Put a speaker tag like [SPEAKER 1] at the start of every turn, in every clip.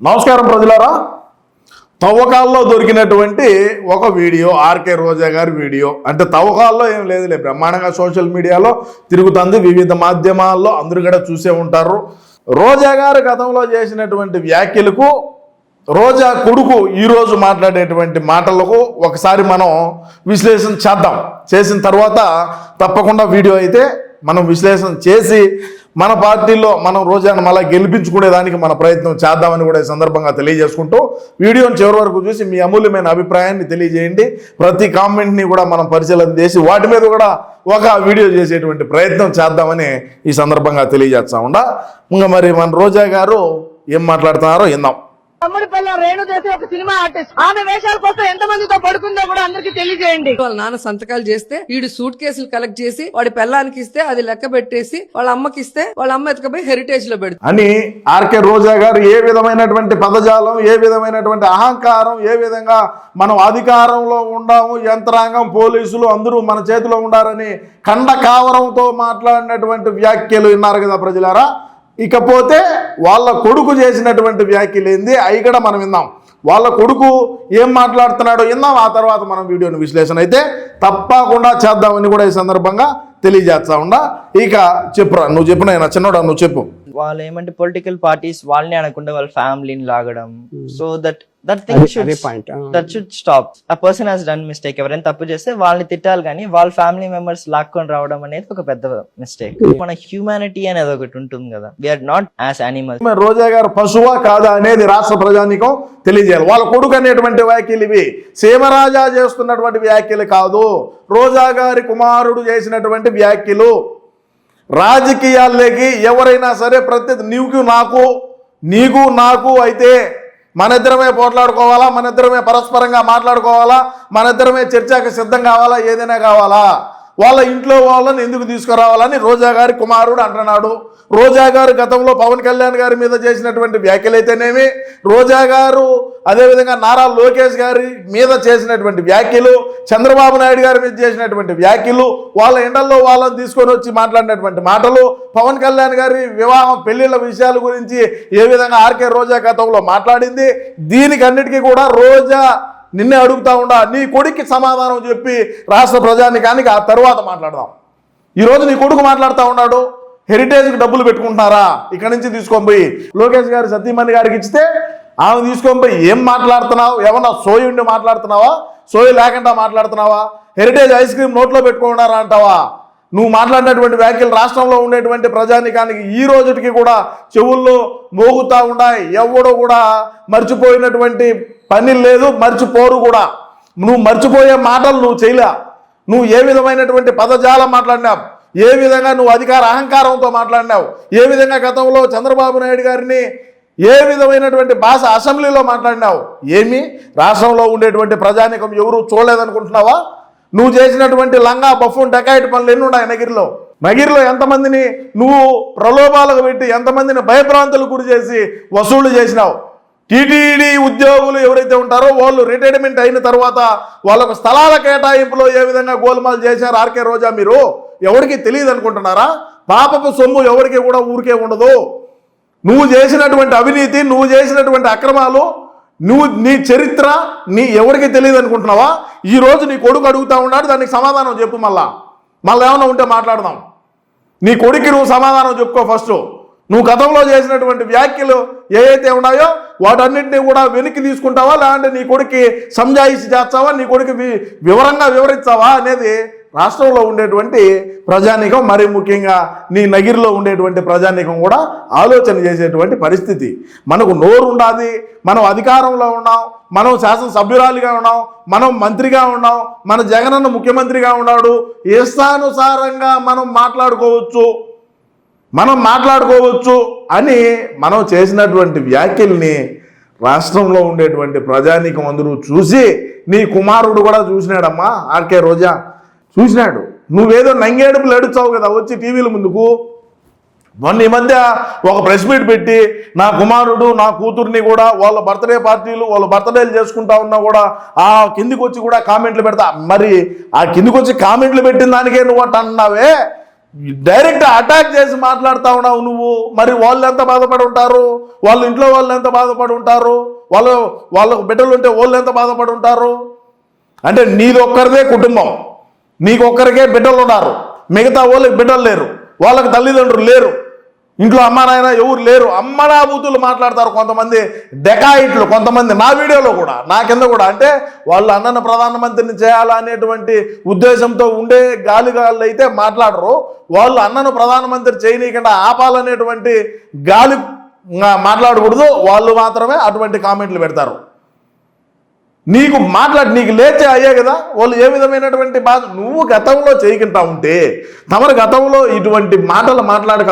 [SPEAKER 1] నమస్కారం ప్రజలారా. తవ్వకాల్లో దొరికినటువంటి ఒక వీడియో ఆర్కే రోజా గారి వీడియో. అంటే తవ్వకాల్లో ఏం లేదులే బ్రహ్మాండంగా సోషల్ మీడియాలో తిరుగుతుంది వివిధ మాధ్యమాల్లో అందరూ కూడా చూసే ఉంటారు. రోజా గారు గతంలో చేసినటువంటి వ్యాఖ్యలకు రోజా కొడుకు ఈరోజు మాట్లాడేటువంటి మాటలకు ఒకసారి మనం విశ్లేషణ చేద్దాం. చేసిన తర్వాత తప్పకుండా వీడియో అయితే మనం విశ్లేషణ చేసి మన పార్టీలో మనం రోజాను మళ్ళీ గెలిపించుకునేదానికి మన ప్రయత్నం చేద్దామని కూడా ఈ సందర్భంగా తెలియజేసుకుంటూ వీడియోని చివరి వరకు చూసి మీ అమూల్యమైన అభిప్రాయాన్ని తెలియజేయండి. ప్రతి కామెంట్ని కూడా మనం పరిశీలన చేసి వాటి మీద కూడా ఒక వీడియో చేసేటువంటి ప్రయత్నం చేద్దామని ఈ సందర్భంగా తెలియజేస్తా ఉండా ఇంకా మరి మన రోజా గారు ఏం మాట్లాడుతున్నారో ఇందాం
[SPEAKER 2] తమ్ముడి పిల్ల రేణు చేసి ఒక సినిమా ఆర్టిస్ట్. ఆమె వేషాల కోసం ఎంత మందితో పడుకుందో కూడా అందరికి తెలియజేయండి.
[SPEAKER 3] వాళ్ళ నాన్న సంతకాలు చేస్తే వీడు సూట్ కేసులు కలెక్ట్ చేసి వాడి పెళ్ళానికి ఇస్తే అది లెక్క పెట్టేసి వాళ్ళ అమ్మకి ఇస్తే వాళ్ళ అమ్మ ఎత్తుకపోయి హెరిటేజ్లో పెడుతుంది.
[SPEAKER 1] అని ఆర్కే రోజా గారు ఏ విధమైనటువంటి పదజాలం ఏ విధమైనటువంటి అహంకారం ఏ విధంగా మనం అధికారంలో ఉండాము యంత్రాంగం పోలీసులు అందరూ మన చేతిలో ఉండారని కండ కావరంతో మాట్లాడినటువంటి వ్యాఖ్యలు విన్నారు కదా ప్రజలారా. ఇకపోతే వాళ్ళ కొడుకు చేసినటువంటి వ్యాఖ్యలు ఏంది? అవి కూడా మనం విందాం వాళ్ళ కొడుకు ఏం మాట్లాడుతున్నాడో విందాం ఆ తర్వాత మనం వీడియోని విశ్లేషణ అయితే తప్పకుండా చేద్దామని కూడా ఈ సందర్భంగా తెలియజేస్తా ఉండా ఇక చెప్పురా నువ్వు చెప్పిన చిన్నోడా నువ్వు చెప్పు.
[SPEAKER 4] వాళ్ళు ఏమంటే పొలిటికల్ పార్టీస్ వాళ్ళని అనకుండా వాళ్ళ ఫ్యామిలీని లాగడం. So that that thing
[SPEAKER 5] point
[SPEAKER 4] that should stop uh. Person has done mistake ఎవరైనా తప్పు చేస్తే వాళ్ళని తిట్టాలి కానీ వాళ్ళ ఫ్యామిలీ మెంబర్స్ లాక్కొని రావడం అనేది ఒక పెద్ద మిస్టేక్ మన హ్యూమానిటీ అనేది ఒకటి ఉంటుంది కదా. వీఆర్ నాట్ యాజ్ యానిమల్స్
[SPEAKER 1] మరి రోజా గారు పశువా కాదా అనేది రాష్ట్ర ప్రజానికం తెలియజేయాలి. వాళ్ళ కొడుకు అనేటువంటి వ్యాఖ్యలు ఇవి. సీమరాజా చేస్తున్నటువంటి వ్యాఖ్యలు కాదు. రోజా గారి కుమారుడు చేసినటువంటి వ్యాఖ్యలు. రాజకీయాల్లోకి ఎవరైనా సరే ప్రతి నీకు నాకు నీకు నాకు అయితే మన ఇద్దరమే పోట్లాడుకోవాలా? మన ఇద్దరమే పరస్పరంగా మాట్లాడుకోవాలా? మన ఇద్దరమే చర్చకు సిద్ధం కావాలా? ఏదైనా కావాలా? వాళ్ళ ఇంట్లో వాళ్ళని ఎందుకు తీసుకురావాలని రోజా గారి కుమారుడు అంటున్నాడు. రోజా గారు గతంలో పవన్ కళ్యాణ్ గారి మీద చేసినటువంటి వ్యాఖ్యలు అయితేనేమి రోజా గారు అదేవిధంగా నారా లోకేష్ గారి మీద చేసినటువంటి వ్యాఖ్యలు చంద్రబాబు నాయుడు గారి మీద చేసినటువంటి వ్యాఖ్యలు వాళ్ళ ఎండల్లో వాళ్ళని తీసుకొని వచ్చి మాట్లాడినటువంటి మాటలు పవన్ కళ్యాణ్ గారి వివాహం పెళ్ళిళ్ళ విషయాల గురించి ఏ విధంగా ఆర్కే రోజా గతంలో మాట్లాడింది దీనికన్నిటికీ కూడా రోజా నిన్నే అడుగుతా ఉండా నీ కొడుక్కి సమాధానం చెప్పి రాష్ట్ర ప్రజానికానికి ఆ తర్వాత మాట్లాడదాం. ఈరోజు నీ కొడుకు మాట్లాడుతూ ఉన్నాడు హెరిటేజ్కి డబ్బులు పెట్టుకుంటున్నారా? ఇక్కడి నుంచి తీసుకొని పోయి. లోకేష్ గారు సతీమణి గారికి ఇచ్చితే ఆమె తీసుకొని పోయి ఏం మాట్లాడుతున్నావు? ఏమన్నా సోయి ఉండి మాట్లాడుతున్నావా? సోయి లేకుండా మాట్లాడుతున్నావా? హెరిటేజ్ ఐస్ క్రీమ్ నోట్లో పెట్టుకున్నారా అంటావా? నువ్వు మాట్లాడినటువంటి వ్యాఖ్యలు రాష్ట్రంలో ఉండేటువంటి ప్రజానికానికి ఈ రోజుకి కూడా చెవుల్లో మోగుతా ఉన్నాయి ఎవడో కూడా మర్చిపోయినటువంటి పని లేదు మర్చిపోరు కూడా. నువ్వు మర్చిపోయే మాటలు నువ్వు చేయలే. నువ్వు ఏ విధమైనటువంటి పదజాలం మాట్లాడినావు? ఏ విధంగా నువ్వు అధికార అహంకారంతో మాట్లాడినావు? ఏ విధంగా గతంలో చంద్రబాబు నాయుడు గారిని ఏ విధమైనటువంటి భాష అసెంబ్లీలో మాట్లాడినావు? ఏమి? రాష్ట్రంలో ఉండేటువంటి ప్రజానికం ఎవరు చూడలేదనుకుంటున్నావా? నువ్వు చేసినటువంటి లంగా బఫూన్ డకాయిట్ పనులు ఎన్ని ఉన్నాయి నగిరిలో? నగిరిలో ఎంతమందిని నువ్వు ప్రలోభాలకు పెట్టి ఎంతమందిని భయభ్రాంతులు గురి చేసి వసూళ్ళు చేసినావు? టీటీడీ ఉద్యోగులు ఎవరైతే ఉంటారో వాళ్ళు రిటైర్మెంట్ అయిన తర్వాత వాళ్ళకు స్థలాల కేటాయింపులో ఏ విధంగా గోల్మాల్ చేశారు ఆర్కే రోజా మీరు? ఎవరికి తెలియదు అనుకుంటున్నారా? పాపపు సొమ్ము ఎవరికి కూడా ఊరికే ఉండదు. నువ్వు చేసినటువంటి అవినీతి నువ్వు చేసినటువంటి అక్రమాలు నువ్వు నీ చరిత్ర నీ ఎవరికి తెలియదు అనుకుంటున్నావా? ఈ రోజు నీ కొడుకు అడుగుతా ఉన్నాడు దానికి సమాధానం చెప్పు మళ్ళా. మళ్ళీ ఏమైనా ఉంటే మాట్లాడదాం. నీ కొడుక్కి నువ్వు సమాధానం చెప్పుకో ఫస్ట్. నువ్వు గతంలో చేసినటువంటి వ్యాఖ్యలు ఏవైతే ఉన్నాయో వాటన్నింటినీ కూడా వెనక్కి తీసుకుంటావా? లేదంటే నీ కొడుక్కి సంజాయిషి చేస్తావా? నీ కొడుకు వివరంగా వివరిస్తావా? అనేది రాష్ట్రంలో ఉండేటువంటి ప్రజానీకం మరి ముఖ్యంగా నీ నగిరిలో ఉండేటువంటి ప్రజానీకం కూడా ఆలోచన చేసేటువంటి పరిస్థితి. మనకు నోరు ఉండాది మనం అధికారంలో ఉన్నాం మనం శాసనసభ్యురాలుగా ఉన్నాం మనం మంత్రిగా ఉన్నాం మన జగనన్న ముఖ్యమంత్రిగా ఉన్నాడు ఇష్టానుసారంగా మనం మాట్లాడుకోవచ్చు. మనం మాట్లాడుకోవచ్చు అని మనం చేసినటువంటి వ్యాఖ్యల్ని రాష్ట్రంలో ఉండేటువంటి ప్రజానీకం అందరూ చూసి నీ కుమారుడు కూడా చూసినాడమ్మా ఆర్కే రోజా. చూసినాడు. నువ్వేదో నంగేడుపులు ఏడుచావు కదా వచ్చి టీవీల ముందుకు. మొన్న ఈ మధ్య ఒక ప్రెస్ మీట్ పెట్టి నా కుమారుడు నా కూతుర్ని కూడా వాళ్ళ బర్త్డే పార్టీలు వాళ్ళ బర్త్డేలు చేసుకుంటా ఉన్నా కూడా ఆ కిందికి వచ్చి కూడా కామెంట్లు పెడతా. మరి ఆ కిందికి వచ్చి కామెంట్లు పెట్టిన దానికే నువ్వు అట్ట అన్నావే? డైరెక్ట్ అటాక్ చేసి మాట్లాడుతా ఉన్నావు నువ్వు. మరి వాళ్ళు ఎంత బాధపడి ఉంటారు? వాళ్ళ ఇంట్లో వాళ్ళు ఎంత బాధపడి ఉంటారు? వాళ్ళు వాళ్ళకు బిడ్డలు ఉంటే వాళ్ళు ఎంత బాధపడి ఉంటారు? అంటే నీది ఒక్కరిదే కుటుంబం. నీకు ఒక్కరికే బిడ్డలు ఉన్నారు. మిగతా వాళ్ళకి బిడ్డలు లేరు. వాళ్ళకి తల్లిదండ్రులు లేరు. ఇంట్లో అమ్మ నాయన ఎవరు లేరు. అమ్మనా బూతులు మాట్లాడతారు కొంతమంది డెకాయిట్లు కొంతమంది నా వీడియోలో కూడా నా కింద కూడా. అంటే వాళ్ళు అన్నను ప్రధానమంత్రిని చేయాలనేటువంటి ఉద్దేశంతో ఉండే గాలిగాళ్ళు అయితే మాట్లాడరు. వాళ్ళు అన్నను ప్రధానమంత్రి చేయనీయకుండా ఆపాలనేటువంటి గాలి మాట్లాడకూడదు. వాళ్ళు మాత్రమే అటువంటి కామెంట్లు పెడతారు. నీకు మాట్లాడి నీకు లేచే అయ్యే కదా. వాళ్ళు ఏ విధమైనటువంటి బాధ? నువ్వు గతంలో చేయకుండా ఉంటే తమరు గతంలో ఇటువంటి మాటలు మాట్లాడక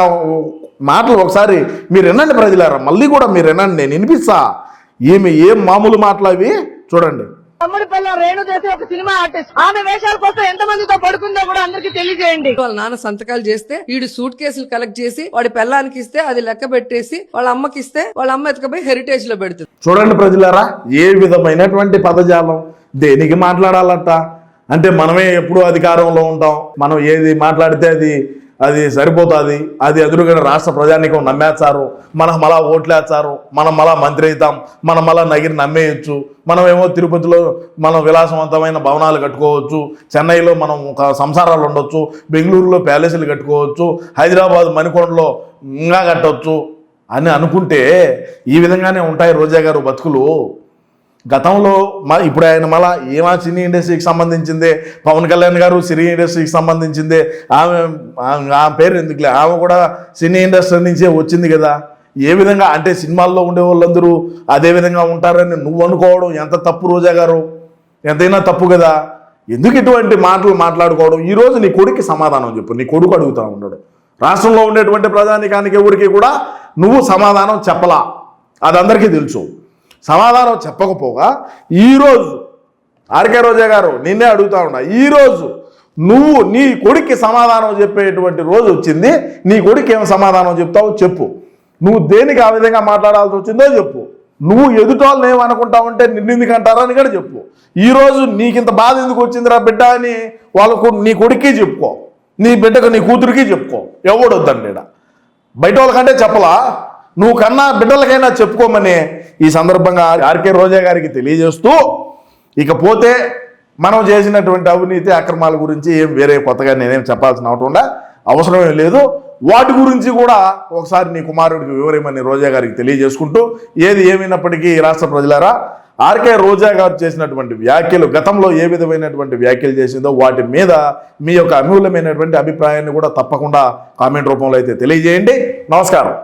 [SPEAKER 1] మాటలు ఒకసారి మీరు వినండి ప్రజలారా. మళ్ళీ కూడా మీరు వినండి నేను వినిపిస్తా. ఏమి ఏం మామూలు మాటలు అవి? చూడండి.
[SPEAKER 2] తమ్ముడి పిల్ల రేణు చేసి ఒక సినిమా ఆర్టిస్ట్. ఆమె వేషాల కోసం ఎంత మందితో పడుకుందో కూడా అందరికి తెలియజేయండి.
[SPEAKER 3] వాళ్ళ నాన్న సంతకాలు చేస్తే వీడు సూట్ కేసులు కలెక్ట్ చేసి వాడి పెళ్ళానికి ఇస్తే అది లెక్క పెట్టేసి వాళ్ళ అమ్మకి ఇస్తే వాళ్ళ అమ్మ ఎత్తుకపోయి హెరిటేజ్లో పెడుతుంది.
[SPEAKER 1] చూడండి ప్రజలారా ఏ విధమైనటువంటి పదజాలం దేనికి మాట్లాడాలట? అంటే మనమే ఎప్పుడు అధికారంలో ఉంటాం. మనం ఏది మాట్లాడితే అది అది సరిపోతుంది. అది ఎదురుగా రాష్ట్ర ప్రజానికం నమ్మేస్తారు. మనం మళ్ళా ఓట్లేస్తారు. మనం మళ్ళా మంత్రి అవుతాం. మనం మళ్ళా నగిరి నమ్మేయచ్చు. మనమేమో తిరుపతిలో మనం విలాసవంతమైన భవనాలు కట్టుకోవచ్చు. చెన్నైలో మనం ఒక సంసారాలు ఉండొచ్చు. బెంగళూరులో ప్యాలెస్లు కట్టుకోవచ్చు. హైదరాబాద్ మణికొండలో ఇంకా కట్టవచ్చు అని అనుకుంటే ఈ విధంగానే ఉంటాయి రోజా గారు బతుకులు. గతంలో మ ఇప్పుడు ఆయన మళ్ళా ఏమా సినీ ఇండస్ట్రీకి సంబంధించిందే? పవన్ కళ్యాణ్ గారు సినీ ఇండస్ట్రీకి సంబంధించిందే. ఆమె ఆమె- ఆమె పేరు ఎందుకులే? ఆమె కూడా సినీ ఇండస్ట్రీ నుంచే వచ్చింది కదా. ఏ విధంగా? అంటే సినిమాల్లో ఉండే వాళ్ళందరూ అదే విధంగా ఉంటారని నువ్వు అనుకోవడం ఎంత తప్పు రోజా గారు? ఎంతైనా తప్పు కదా. ఎందుకు ఇటువంటి మాటలు మాట్లాడుకోవడం? ఈరోజు నీ కొడుక్కి సమాధానం చెప్పు. నీ కొడుకు అడుగుతా ఉన్నాడు. రాష్ట్రంలో ఉండేటువంటి ప్రధానికానికి ఎవరికి కూడా నువ్వు సమాధానం చెప్పలా. అది అందరికీ తెలుసు. సమాధానం చెప్పకపోగా ఈరోజు ఆర్కే రోజా గారు నిన్నే అడుగుతా ఉన్నా ఈరోజు నువ్వు నీ కొడుక్కి సమాధానం చెప్పేటువంటి రోజు వచ్చింది నీ కొడుకు ఏం సమాధానం చెప్తావో చెప్పు. నువ్వు దేనికి ఆ విధంగా మాట్లాడాల్సి వచ్చిందో చెప్పు. నువ్వు ఎదుటోళ్ళని ఏమనుకుంటావంటే నిన్నెందుకు అని కూడా చెప్పు. ఈరోజు నీకింత బాధ ఎందుకు వచ్చిందిరా బిడ్డ అని వాళ్ళకు నీ కొడుక్కి చెప్పుకో. నీ బిడ్డకు నీ కూతురికి చెప్పుకో. ఎవడొద్దండి బయట వాళ్ళకంటే చెప్పలా? నువ్వు కన్నా బిడ్డలకైనా చెప్పుకోమని ఈ సందర్భంగా ఆర్కే రోజా గారికి తెలియజేస్తూ ఇకపోతే మనం చేసినటువంటి అవినీతి అక్రమాల గురించి ఏం వేరే కొత్తగా నేనేం చెప్పాల్సిన అవటం అవసరమే లేదు. వాటి గురించి కూడా ఒకసారి నీ కుమారుడికి వివరమని రోజా గారికి తెలియజేసుకుంటూ ఏది ఏమైనప్పటికీ రాష్ట్ర ప్రజలారా ఆర్కే రోజా గారు చేసినటువంటి వ్యాఖ్యలు గతంలో ఏ విధమైనటువంటి వ్యాఖ్యలు చేసిందో వాటి మీద మీ యొక్క అమూల్యమైనటువంటి అభిప్రాయాన్ని కూడా తప్పకుండా కామెంట్ రూపంలో అయితే తెలియజేయండి. నమస్కారం.